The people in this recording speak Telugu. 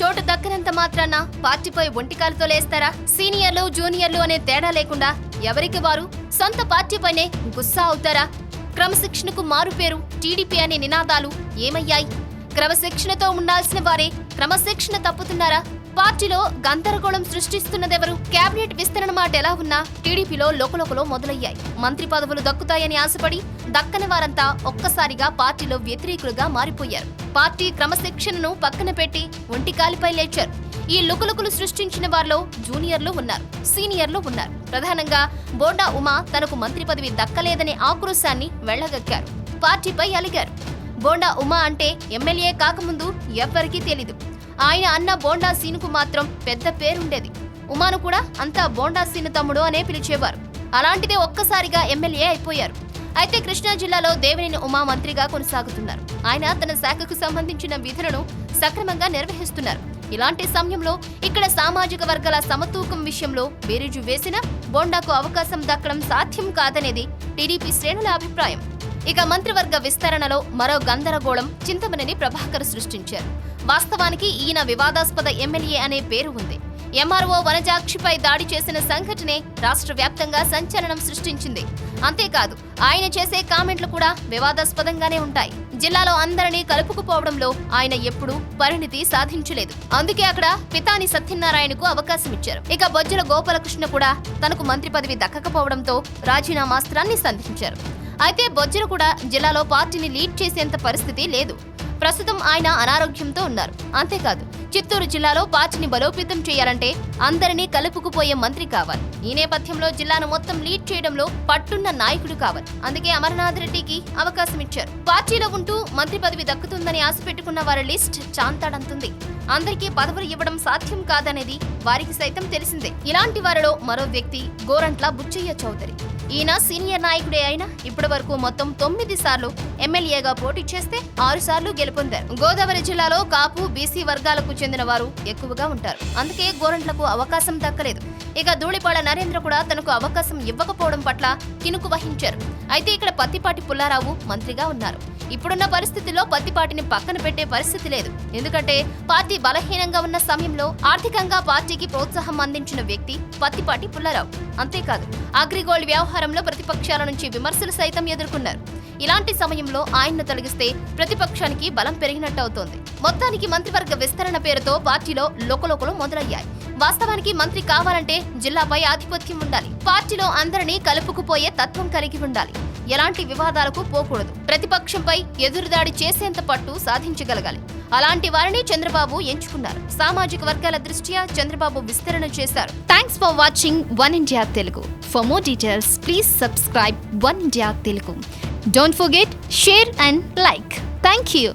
చోటు దక్కనంత మాత్రాన పార్టీపై ఒంటికాలతో లేస్తారా? సీనియర్లు జూనియర్లు అనే తేడా లేకుండా ఎవరికి వారు? సొంత పార్టీపైనే గుస్సా అవుతారా? క్రమశిక్షణకు మారుపేరు టీడీపీ అనే నినాదాలు ఏమయ్యాయి? క్రమశిక్షణతో ఉండాల్సిన వారే క్రమశిక్షణ తప్పుతున్నారా? పార్టీలో గందరగోళం సృష్టిస్తున్నదెవరు? కేబినెట్ విస్తరణ మాట ఎలా ఉన్నా టీడీపీలో లోకలోకలో మొదలయ్యాయి. మంత్రి పదవులు దక్కుతాయని ఆశపడి దక్కని వారంతా ఒక్కసారిగా పార్టీలో వ్యతిరేకులుగా మారిపోయారు. పార్టీ క్రమశిక్షణను పక్కన పెట్టి ఒంటి కాలిపై లేచారు. ఈ లుకులుకులు సృష్టించిన వారిలో జూనియర్లు ఉన్నారు సీనియర్లు ఉన్నారు. ప్రధానంగా బోండా ఉమా తనకు మంత్రి పదవి దక్కలేదనే ఆక్రోశాన్ని వెళ్ళగక్కారు. పార్టీపై అలిగారు. బోండా ఉమా అంటే ఎమ్మెల్యే కాకముందు ఎవ్వరికీ తెలీదు. ఆయన అన్న బోండా సీనుకు మాత్రం పెద్ద పేరుండేది. ఉమాను కూడా అంతా బోండా సీను తమ్ముడు అనే పిలిచేవారు. అలాంటిదే ఒక్కసారిగా ఎమ్మెల్యే అయిపోయారు. అయితే కృష్ణా జిల్లాలో దేవినేని ఉమా మంత్రిగా కొనసాగుతున్నారు. ఆయన తన శాఖకు సంబంధించిన విధులను సక్రమంగా నిర్వహిస్తున్నారు. ఇలాంటి సమయంలో ఇక్కడ సామాజిక వర్గాల సమతూకం విషయంలో బేరీజు వేసిన బోండాకు అవకాశం దక్కడం సాధ్యం కాదనేది టీడీపీ శ్రేణుల అభిప్రాయం. ఇక మంత్రివర్గ విస్తరణలో మరో గందరగోళం చింతమనేని ప్రభాకర్ సృష్టించారు. వాస్తవానికి ఈయన వివాదాస్పద ఎమ్మెల్యే అనే పేరు ఉంది. ఎంఆర్ఓ వనజాక్షిపై దాడి చేసిన సంఘటనే రాష్ట్ర వ్యాప్తంగా సంచలనం సృష్టించింది. అంతేకాదు ఆయన చేసే కామెంట్లు కూడా వివాదాస్పదంగానే ఉంటాయి. జిల్లాలో అందరినీ కలుపుకుపోవడంలో ఆయన ఎప్పుడూ పరిణితి సాధించలేదు. అందుకే అక్కడ పితాని సత్యనారాయణకు అవకాశం ఇచ్చారు. ఇక బొజ్జల గోపాలకృష్ణ కూడా తనకు మంత్రి పదవి దక్కకపోవడంతో రాజీనామాస్త్రాన్ని సంధించారు. అయితే బొజ్జలు కూడా జిల్లాలో పార్టీని లీడ్ చేసేంత పరిస్థితి లేదు. ప్రస్తుతం ఆయన అనారోగ్యంతో ఉన్నారు. అంతేకాదు చిత్తూరు జిల్లాలో పార్టీని బలోపేతం చేయాలంటే అందరినీ కలుపుకుపోయే మంత్రి కావాలి. ఈ నేపథ్యంలో జిల్లాను మొత్తం లీడ్ చేయడంలో పట్టున్న నాయకుడు కావాలి. అందుకే అమర్నాథ్ రెడ్డికి అవకాశం ఇచ్చారు. పార్టీలో ఉంటూ మంత్రి పదవి దక్కుతుందని ఆశ పెట్టుకున్న వారి లిస్ట్ చాంతాడంతుంది. అందరికీ పదవులు ఇవ్వడం సాధ్యం కాదనేది వారికి సైతం తెలిసిందే. ఇలాంటి వారిలో మరో వ్యక్తి గోరంట్ల బుచ్చయ్య చౌదరి. ఈయన సీనియర్ నాయకుడే అయినా ఇప్పటి వరకు మొత్తం తొమ్మిది సార్లు ఎమ్మెల్యేగా పోటీ చేస్తే ఆరు సార్లు గెలుపొందారు. గోదావరి జిల్లాలో కాపు బీసీ వర్గాలకు చెందిన వారు ఎక్కువగా ఉంటారు. అందుకే గోరంట్లకు అవకాశం దక్కలేదు. ఇక ధూళిపాడ నరేంద్ర కూడా తనకు అవకాశం ఇవ్వకపోవడం పట్ల కినుకు వహించారు. అయితే ఇక్కడ పత్తిపాటి పుల్లారావు మంత్రిగా ఉన్నారు. ఇప్పుడున్న పరిస్థితిలో పత్తిపాటిని పక్కన పెట్టే పరిస్థితి లేదు. ఎందుకంటే పార్టీ బలహీనంగా ఉన్న సమయంలో ఆర్థికంగా పార్టీకి ప్రోత్సాహం అందించిన వ్యక్తి పత్తిపాటి పుల్లారావు. అంతేకాదు అగ్రిగోల్డ్ వ్యవహారంలో ప్రతిపక్షాల నుంచి విమర్శలు సైతం ఎదుర్కొన్నారు. ఇలాంటి సమయంలో ఆయన్ను తొలగిస్తే ప్రతిపక్షానికి బలం పెరిగినట్టు అవుతోంది మొత్తానికి మంత్రివర్గ విస్తరణ పేరుతో పార్టీలో లోకలోకలు మొదలయ్యాయి. వాస్తవానికి మంత్రి కావాలంటే జిల్లాపై ఆధిపత్యం ఉండాలి. పార్టీలో అందరినీ కలుపుకుపోయే తత్వం కలిగి ఉండాలి. ఎలాంటి వివాదాలకు పోకూడదు. ప్రతిపక్షంపై ఎదురుదాడి చేసేంత పట్టు సాధించగలగాలి. అలాంటి వారిని చంద్రబాబు ఎంచుకున్నారు. సామాజిక వర్గాల దృష్ట్యా చంద్రబాబు విస్తరణ చేశారు. Thanks for watching one India Telugu for more details please subscribe one India Telugu don't forget share and like thank you